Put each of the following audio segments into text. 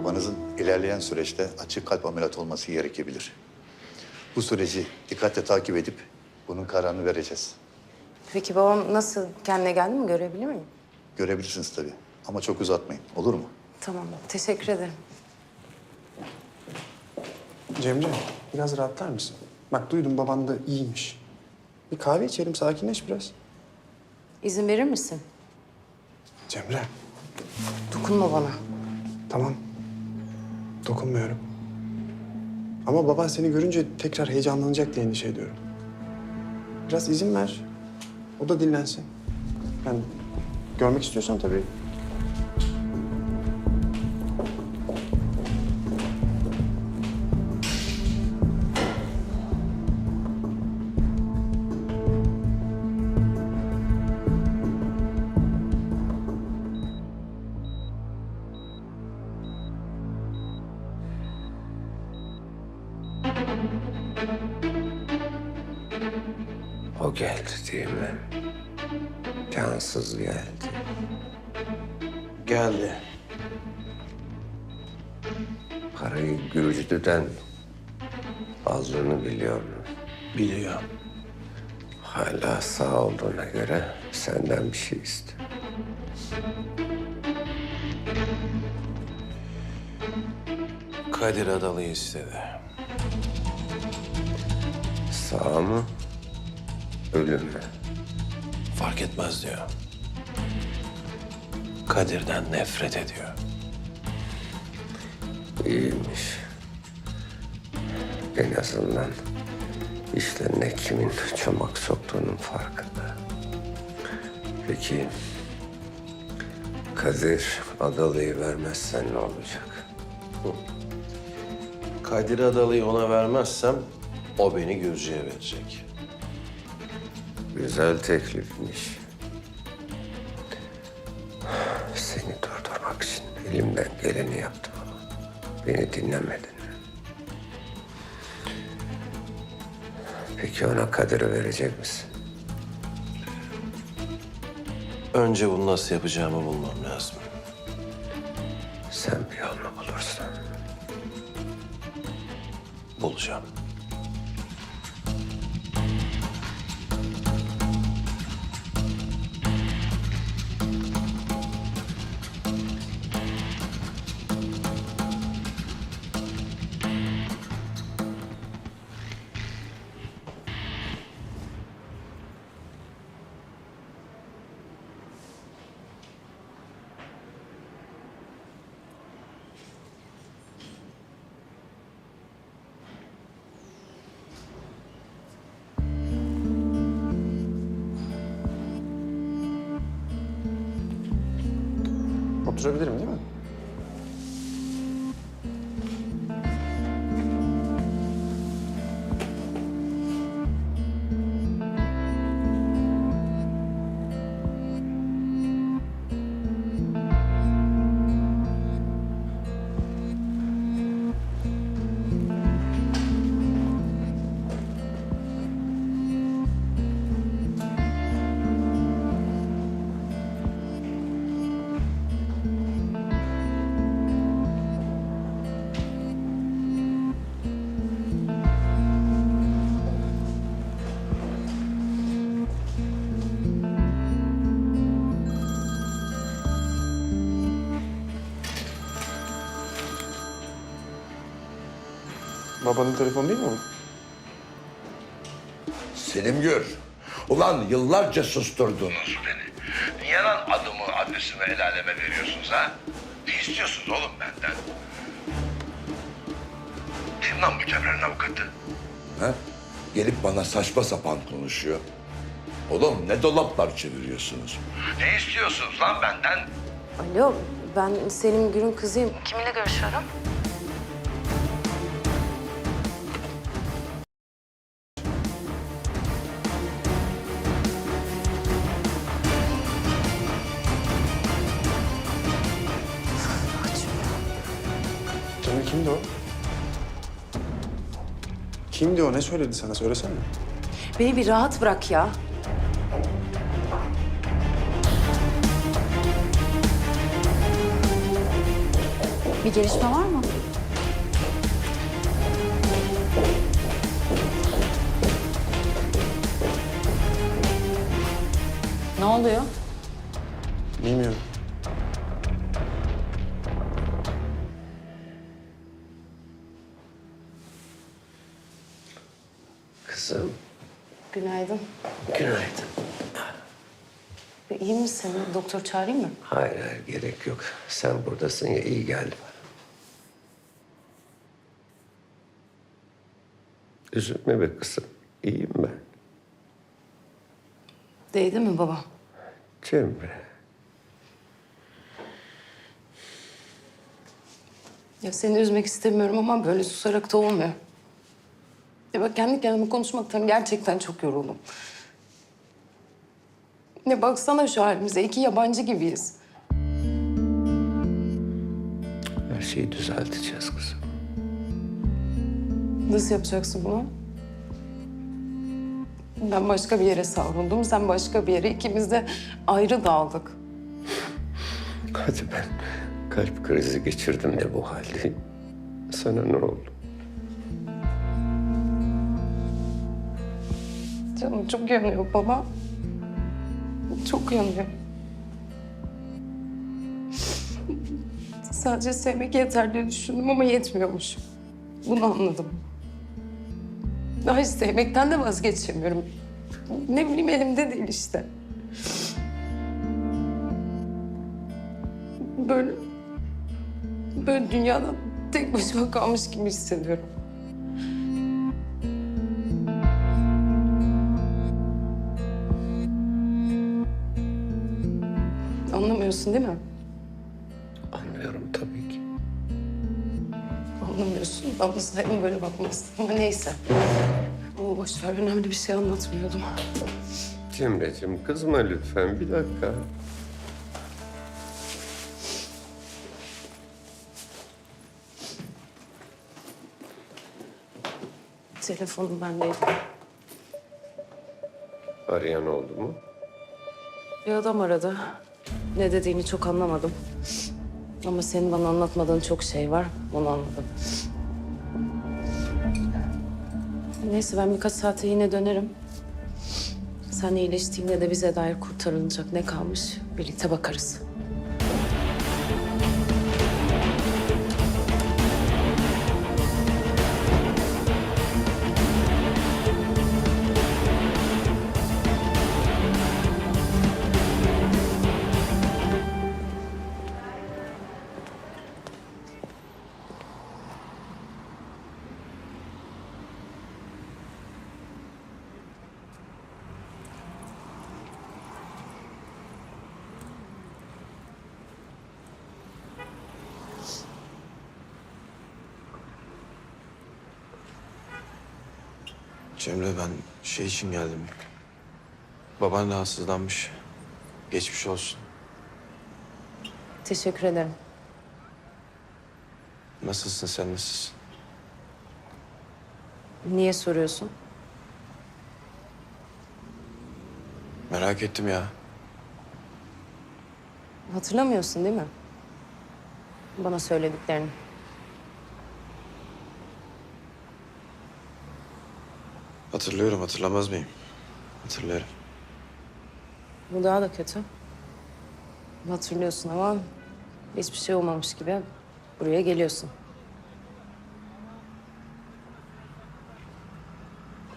Babanızın ilerleyen süreçte açık kalp ameliyatı olması gerekebilir. Bu süreci dikkatle takip edip bunun kararını vereceğiz. Peki babam nasıl kendine geldi mi görebilir miyim? Görebilirsiniz tabii ama çok uzatmayın. Olur mu? Tamam teşekkür ederim. Cemre, biraz rahatlar mısın? Bak duydum baban da iyiymiş. Bir kahve içelim, sakinleş biraz. İzin verir misin? Cemre, Dokunma bana. tamam. Dokunmuyorum. Ama baban seni görünce tekrar heyecanlanacak diye endişe ediyorum. Biraz izin ver. O da dinlensin. Yani görmek istiyorsan tabii. Cansız geldi. Geldi. Parayı Gürcü'den aldığını biliyor mu? Biliyor. Hala sağ olduğuna göre senden bir şey iste. Kadir Adalı'yı istedi. Sağ mı? Ölüm mü? Fark etmez diyor. Kadir'den nefret ediyor. İyiymiş. En azından işlerine kimin çomak soktuğunun farkında. Peki Kadir Adalı'yı vermezsen ne olacak? Kadir Adalı'yı ona vermezsem o beni Gürcü'ye verecek. Güzel teklifmiş. Elimden geleni yaptım ama beni dinlemedin. Peki ona Kadir'i verecek misin? Önce bunu nasıl yapacağımı bulmam lazım. Sen bir yolunu bulursun. Bulacağım. Oturabilirim değil mi? Babanın telefonu değil mi o? Selim Gür. Ulan yıllarca susturdunuz beni. Niye lan adımı, adresimi el aleme veriyorsunuz ha? Ne istiyorsunuz oğlum benden? Kim lan bu Cemre'nin avukatı? Ha? Gelip bana saçma sapan konuşuyor. Oğlum ne dolaplar çeviriyorsunuz? Ne istiyorsunuz lan benden? Alo ben Selim Gür'ün kızıyım. Kiminle görüşüyorum? Kimdi o? Ne söyledi sana? Söylesene. Beni bir rahat bırak ya. Bir gelişme var mı? Ne oluyor? Bilmiyorum. Kızım, Günaydın. günaydın. İyi misin? Doktor çağırayım mı? Hayır, hayır gerek yok. Sen buradasın ya iyi geldi bana. Üzülme be kızım. İyiyim ben. Değdi mi baba? Cemre. Ya seni üzmek istemiyorum ama böyle susarak da olmuyor. Ya bak kendi kendime konuşmaktan gerçekten çok yoruldum. Ne baksana şu halimize. iki yabancı gibiyiz. Her şeyi düzelteceğiz kızım. Nasıl yapacaksın bunu? Ben başka bir yere savruldum. Sen başka bir yere. İkimiz de ayrı dağıldık. Hadi ben kalp krizi geçirdim de bu haldeyim. Sana ne oldu? Canım çok yanıyor baba. Çok yanıyor. Sadece sevmek yeter diye düşündüm ama yetmiyormuş. Bunu anladım. Daha hiç sevmekten de vazgeçemiyorum. Ne bileyim elimde değil işte. Böyle... Böyle dünyada tek başıma kalmış gibi hissediyorum. Anlamıyorsun değil mi? Anlıyorum tabii ki. Anlamıyorsun. Anlasaydın böyle bakmazsın. Ama neyse. Ama boş ver. Önemli bir şey anlatmıyordum. Cemre'cim kızma lütfen bir dakika. Telefonum bendeydi. Arayan oldu mu? Bir adam aradı. Ne dediğini çok anlamadım. Ama senin bana anlatmadığın çok şey var. Onu anladım. Neyse ben birkaç saate yine dönerim. Sen iyileştiğinde de bize dair kurtarılacak ne kalmış birlikte bakarız. Cemre ben şey için geldim. Baban rahatsızlanmış. Geçmiş olsun. Teşekkür ederim. Nasılsın sen nasılsın? Niye soruyorsun? Merak ettim ya. Hatırlamıyorsun değil mi? Bana söylediklerini. Hatırlıyorum hatırlamaz mıyım? Hatırlarım. Bu daha da kötü. Hatırlıyorsun ama hiçbir şey olmamış gibi buraya geliyorsun.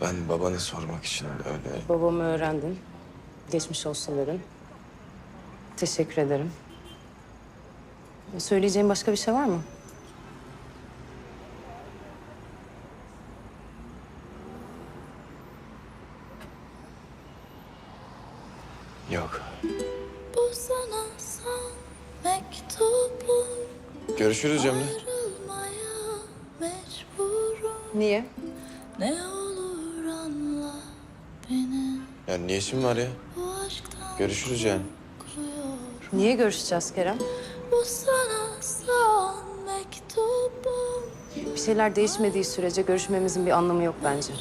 Ben babanı sormak için öyle... Babamı öğrendin. Geçmiş olsun dedin. Teşekkür ederim. Söyleyeceğim başka bir şey var mı? Görüşürüz Cemre. Niye? Ne olur anla beni Ya işin var ya? Görüşürüz yani. Niye görüşeceğiz Kerem? Bu sana son mektubum Bir şeyler değişmediği sürece görüşmemizin bir anlamı yok bence.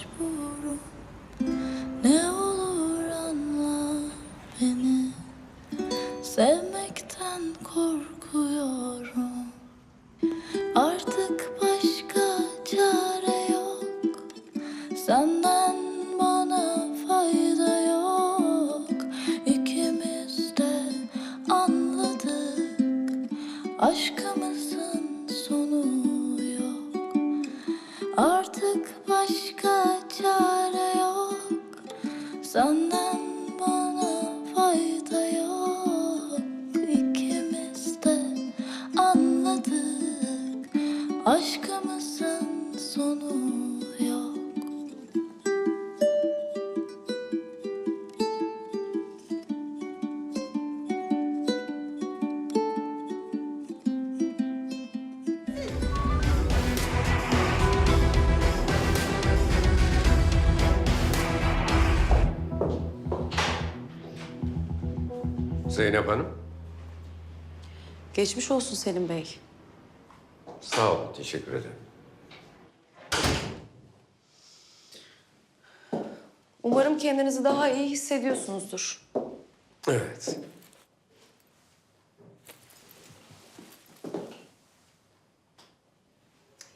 Sonu yok Zeynep Hanım. Geçmiş olsun Selim Bey. Sağ olun, teşekkür ederim. Kendinizi daha iyi hissediyorsunuzdur. Evet.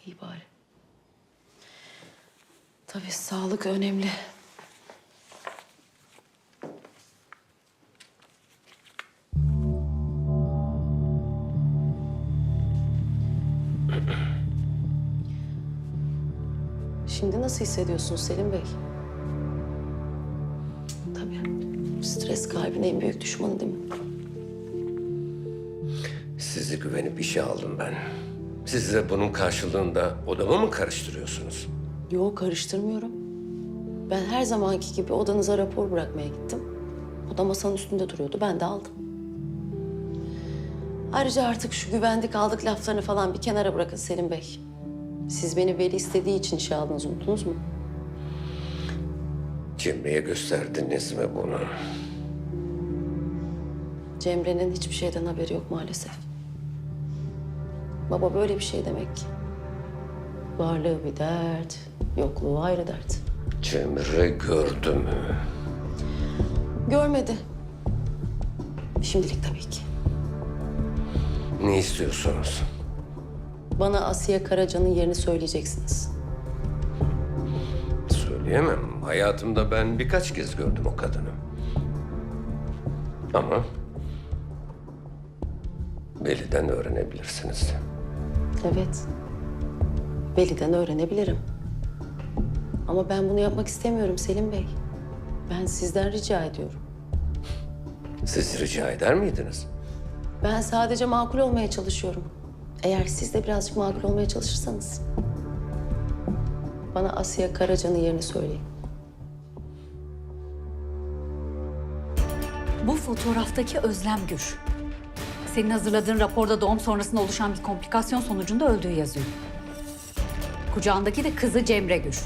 İyi bari. Tabii sağlık önemli. Şimdi nasıl hissediyorsunuz Selim Bey? Stres kalbin en büyük düşmanı değil mi? Sizi güvenip işe aldım ben. Siz de bunun karşılığında odamı mı karıştırıyorsunuz? Yok karıştırmıyorum. Ben her zamanki gibi odanıza rapor bırakmaya gittim. O da masanın üstünde duruyordu. Ben de aldım. Ayrıca artık şu güvendik aldık laflarını falan bir kenara bırakın Selim Bey. Siz beni veli istediği için işe aldınız unuttunuz mu? Cemre'ye gösterdiniz mi bunu? Cemre'nin hiçbir şeyden haberi yok maalesef. Baba böyle bir şey demek ki. Varlığı bir dert, yokluğu ayrı dert. Cemre gördü mü? Görmedi. Şimdilik tabii ki. Ne istiyorsunuz? Bana Asiye Karaca'nın yerini söyleyeceksiniz. Söyleyemem. Hayatımda ben birkaç kez gördüm o kadını. Ama... Veli'den öğrenebilirsiniz. Evet. Veli'den öğrenebilirim. Ama ben bunu yapmak istemiyorum Selim Bey. Ben sizden rica ediyorum. Siz rica eder miydiniz? Ben sadece makul olmaya çalışıyorum. Eğer siz de birazcık makul olmaya çalışırsanız. Bana Asiye Karaca'nın yerini söyleyin. Bu fotoğraftaki Özlem Gür. Senin hazırladığın raporda doğum sonrasında oluşan bir komplikasyon sonucunda öldüğü yazıyor. Kucağındaki de kızı Cemre Gür.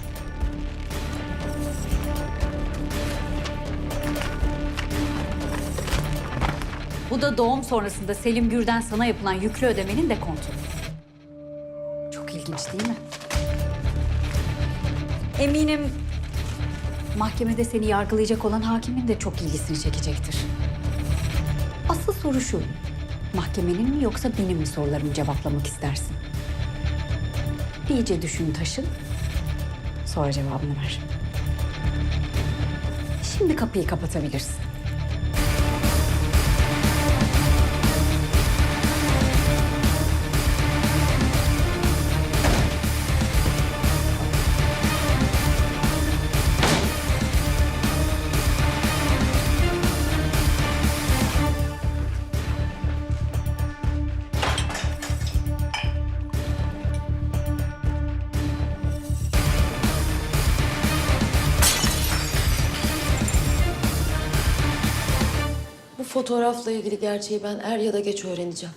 Bu da doğum sonrasında Selim Gür'den sana yapılan yüklü ödemenin de kontrolü. Çok ilginç değil mi? Eminim mahkemede seni yargılayacak olan hakimin de çok ilgisini çekecektir. Asıl soru şu. Mahkemenin mi yoksa benim mi sorularımı cevaplamak istersin? İyice düşün taşın. Sonra cevabını ver. Şimdi kapıyı kapatabilirsin. Fotoğrafla ilgili gerçeği ben er ya da geç öğreneceğim.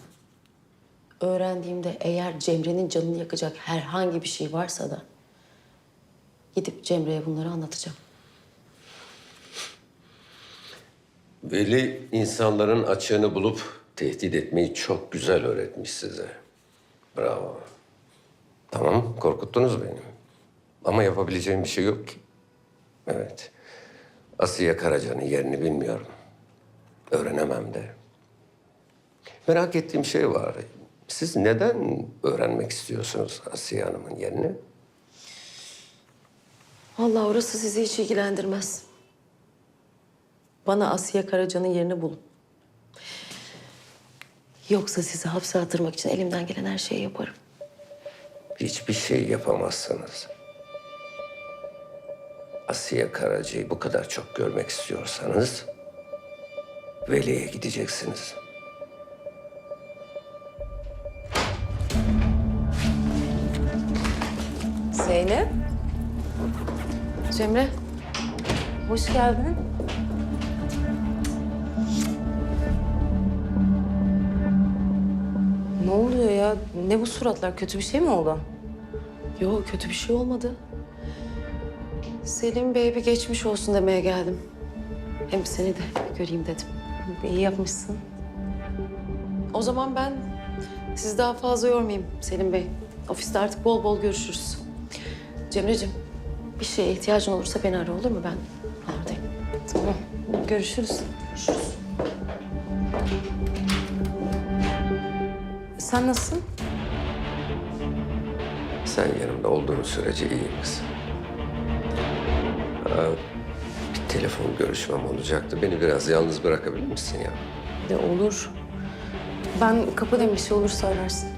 Öğrendiğimde eğer Cemre'nin canını yakacak herhangi bir şey varsa da... ...gidip Cemre'ye bunları anlatacağım. Veli insanların açığını bulup tehdit etmeyi çok güzel öğretmiş size. Bravo. Tamam, korkuttunuz beni. Ama yapabileceğim bir şey yok ki. Evet. Asiye Karaca'nın yerini bilmiyorum. Öğrenemem de. Merak ettiğim şey var. Siz neden öğrenmek istiyorsunuz Asiye Hanım'ın yerini? Vallahi orası sizi hiç ilgilendirmez. Bana Asiye Karaca'nın yerini bulun. Yoksa sizi hapse attırmak için elimden gelen her şeyi yaparım. Hiçbir şey yapamazsınız. Asiye Karaca'yı bu kadar çok görmek istiyorsanız... ...Veli'ye gideceksiniz. Zeynep. Cemre, Hoş geldin. Ne oluyor ya? Ne bu suratlar? Kötü bir şey mi oldu? yok kötü bir şey olmadı. Selim Bey bir geçmiş olsun demeye geldim. Hem seni de göreyim dedim. İyi yapmışsın. O zaman ben sizi daha fazla yormayayım Selim Bey. Ofiste artık bol bol görüşürüz. Cemre'cim bir şeye ihtiyacın olursa beni ara olur mu? Ben oradayım. Tamam. Görüşürüz. Sen nasılsın? Sen yanımda olduğun sürece iyiyim kızım. Telefon görüşmem olacaktı. Beni biraz yalnız bırakabilir misin ya? De olur. Ben kapıdayım bir şey olursa ararsın.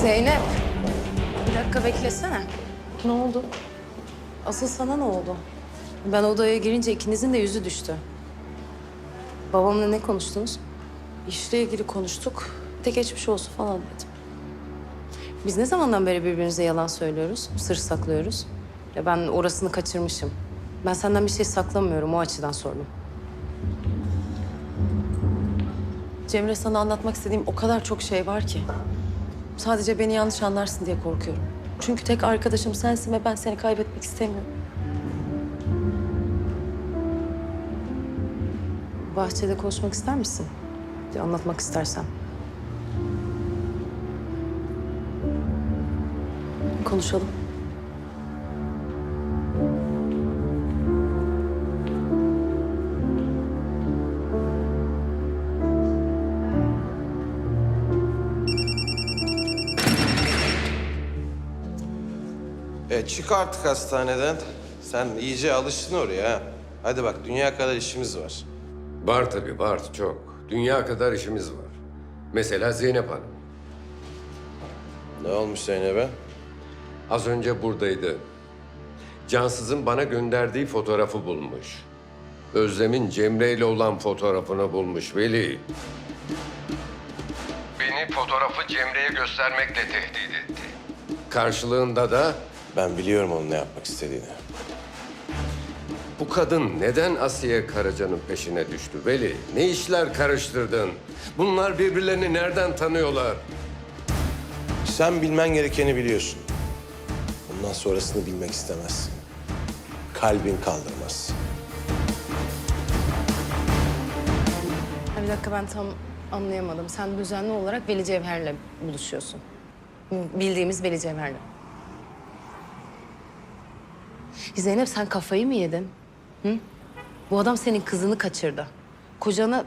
Zeynep. Bir dakika beklesene. Ne oldu? Asıl sana ne oldu? Ben odaya girince ikinizin de yüzü düştü. Babamla ne konuştunuz? İşle ilgili konuştuk. De geçmiş olsun falan dedim. Biz ne zamandan beri birbirimize yalan söylüyoruz, sır saklıyoruz? Ya ben orasını kaçırmışım. Ben senden bir şey saklamıyorum, o açıdan sordum. Cemre sana anlatmak istediğim o kadar çok şey var ki. Sadece beni yanlış anlarsın diye korkuyorum. Çünkü tek arkadaşım sensin ve ben seni kaybetmek istemiyorum. Bahçede konuşmak ister misin? Bir anlatmak istersen. Konuşalım. E çık artık hastaneden. Sen iyice alıştın oraya ha. Hadi bak dünya kadar işimiz var. Var tabii, var çok. Dünya kadar işimiz var. Mesela Zeynep Hanım. Ne olmuş Zeynep'e? Az önce buradaydı. Cansız'ın bana gönderdiği fotoğrafı bulmuş. Özlem'in Cemre ile olan fotoğrafını bulmuş Veli. Beni fotoğrafı Cemre'ye göstermekle tehdit etti. Karşılığında da Ben biliyorum onun ne yapmak istediğini. Bu kadın neden Asiye Karaca'nın peşine düştü Veli? Ne işler karıştırdın? Bunlar birbirlerini nereden tanıyorlar? Sen bilmen gerekeni biliyorsun. Bundan sonrasını bilmek istemezsin. Kalbin kaldırmaz. Ha, bir dakika ben tam anlayamadım. Sen düzenli olarak Veli Cevher'le buluşuyorsun. Bildiğimiz Veli Cevher'le. Zeynep sen kafayı mı yedin? Hı? Bu adam senin kızını kaçırdı. Kocana...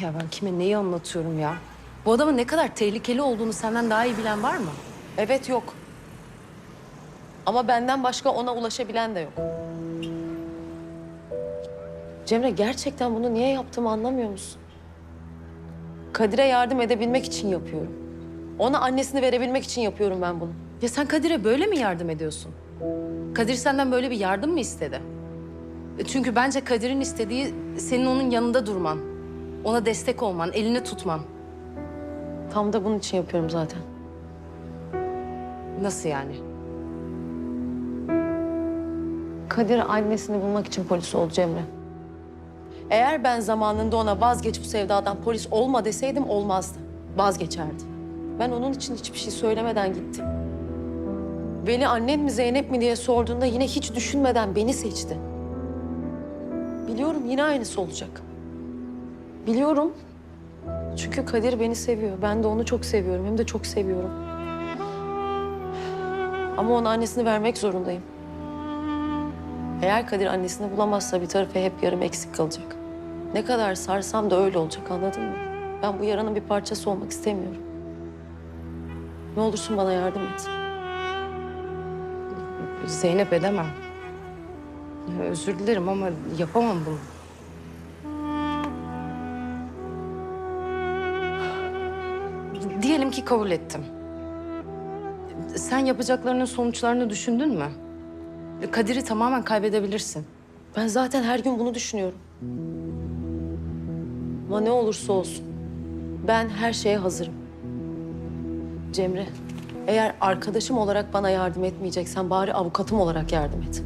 Ya ben kime neyi anlatıyorum ya? Bu adamın ne kadar tehlikeli olduğunu senden daha iyi bilen var mı? Evet yok. Ama benden başka ona ulaşabilen de yok. Cemre gerçekten bunu niye yaptığımı anlamıyor musun? Kadir'e yardım edebilmek için yapıyorum. Ona annesini verebilmek için yapıyorum ben bunu. Ya sen Kadir'e böyle mi yardım ediyorsun? Kadir senden böyle bir yardım mı istedi? E Çünkü bence Kadir'in istediği senin onun yanında durman. Ona destek olman, elini tutman. Tam da bunun için yapıyorum zaten. Nasıl yani? Kadir annesini bulmak için polis oldu Cemre. Eğer ben zamanında ona vazgeç bu sevdadan polis olma deseydim olmazdı. Vazgeçerdi. Ben onun için hiçbir şey söylemeden gittim. Veli annen mi Zeynep mi diye sorduğunda yine hiç düşünmeden beni seçti. Biliyorum yine aynısı olacak. Biliyorum. Çünkü Kadir beni seviyor. Ben de onu çok seviyorum. Hem de çok seviyorum. Ama ona annesini vermek zorundayım. Eğer Kadir annesini bulamazsa bir tarafı hep yarım eksik kalacak. Ne kadar sarsam da öyle olacak anladın mı? Ben bu yaranın bir parçası olmak istemiyorum. Ne olursun bana yardım et. Zeynep edemem. Ya Özür dilerim ama yapamam bunu. Diyelim ki kabul ettim. Sen yapacaklarının sonuçlarını düşündün mü? Kadir'i tamamen kaybedebilirsin. Ben zaten her gün bunu düşünüyorum. Ama ne olursa olsun ben her şeye hazırım. Cemre, eğer arkadaşım olarak bana yardım etmeyeceksen bari avukatım olarak yardım et.